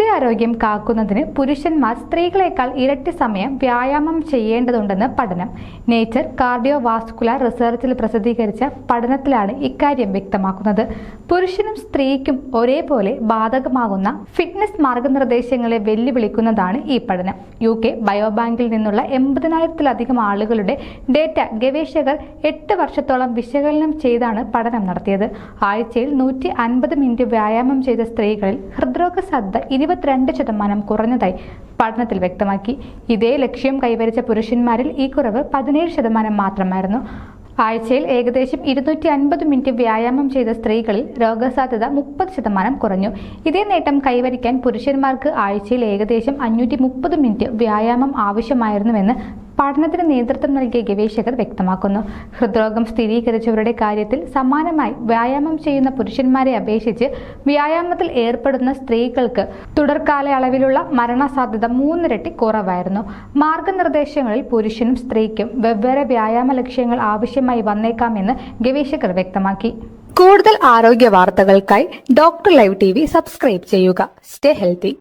ഹൃദയാരോഗ്യം കാക്കുന്നതിന് പുരുഷന്മാർ സ്ത്രീകളെക്കാൾ ഇരട്ടി സമയം വ്യായാമം ചെയ്യേണ്ടതുണ്ടെന്ന് പഠനം. നേച്ചർ കാർഡിയോ വാസ്കുലർ റിസർച്ചിൽ പ്രസിദ്ധീകരിച്ച പഠനത്തിലാണ് ഇക്കാര്യം വ്യക്തമാക്കുന്നത്. പുരുഷനും സ്ത്രീക്കും ഒരേപോലെ ബാധകമാകുന്ന ഫിറ്റ്നസ് മാർഗനിർദ്ദേശങ്ങളെ വെല്ലുവിളിക്കുന്നതാണ് ഈ പഠനം. യു കെ ബയോബാങ്കിൽ നിന്നുള്ള എൺപതിനായിരത്തിലധികം ആളുകളുടെ ഡേറ്റ ഗവേഷകർ എട്ട് വർഷത്തോളം വിശകലനം ചെയ്താണ് പഠനം നടത്തിയത്. ആഴ്ചയിൽ നൂറ്റി അൻപത് മിനിറ്റ് വ്യായാമം ചെയ്ത സ്ത്രീകളിൽ ഹൃദ്രോഗ സാധ്യത ഇരുപത്തിരണ്ട് ശതമാനം കുറഞ്ഞതായി പഠനത്തിൽ വ്യക്തമാക്കി. ഇതേ ലക്ഷ്യം കൈവരിച്ച പുരുഷന്മാരിൽ ഈ കുറവ് പതിനേഴ് ശതമാനം മാത്രമായിരുന്നു. ആഴ്ചയിൽ ഏകദേശം ഇരുന്നൂറ്റി അൻപത് മിനിറ്റ് വ്യായാമം ചെയ്ത സ്ത്രീകളിൽ രോഗസാധ്യത മുപ്പത് ശതമാനം കുറഞ്ഞു. ഇതേ നേട്ടം കൈവരിക്കാൻ പുരുഷന്മാർക്ക് ആഴ്ചയിൽ ഏകദേശം അഞ്ഞൂറ്റി മുപ്പത് മിനിറ്റ് വ്യായാമം ആവശ്യമായിരുന്നുവെന്ന് പഠനത്തിന് നേതൃത്വം നൽകിയ ഗവേഷകർ വ്യക്തമാക്കുന്നു. ഹൃദ്രോഗം സ്ഥിരീകരിച്ചവരുടെ കാര്യത്തിൽ സമാനമായി വ്യായാമം ചെയ്യുന്ന പുരുഷന്മാരെ അപേക്ഷിച്ച് വ്യായാമത്തിൽ ഏർപ്പെടുന്ന സ്ത്രീകൾക്ക് തുടർകാലയളവിലുള്ള മരണസാധ്യത മൂന്നിരട്ടി കുറവായിരുന്നു. മാർഗനിർദ്ദേശങ്ങളിൽ പുരുഷനും സ്ത്രീക്കും വെവ്വേറെ വ്യായാമ ലക്ഷ്യങ്ങൾ ആവശ്യമായി വന്നേക്കാമെന്ന് ഗവേഷകർ വ്യക്തമാക്കി. കൂടുതൽ ആരോഗ്യ വാർത്തകൾക്കായി ഡോക്ടർ ലൈവ് ടി സബ്സ്ക്രൈബ് ചെയ്യുക. Stay healthy.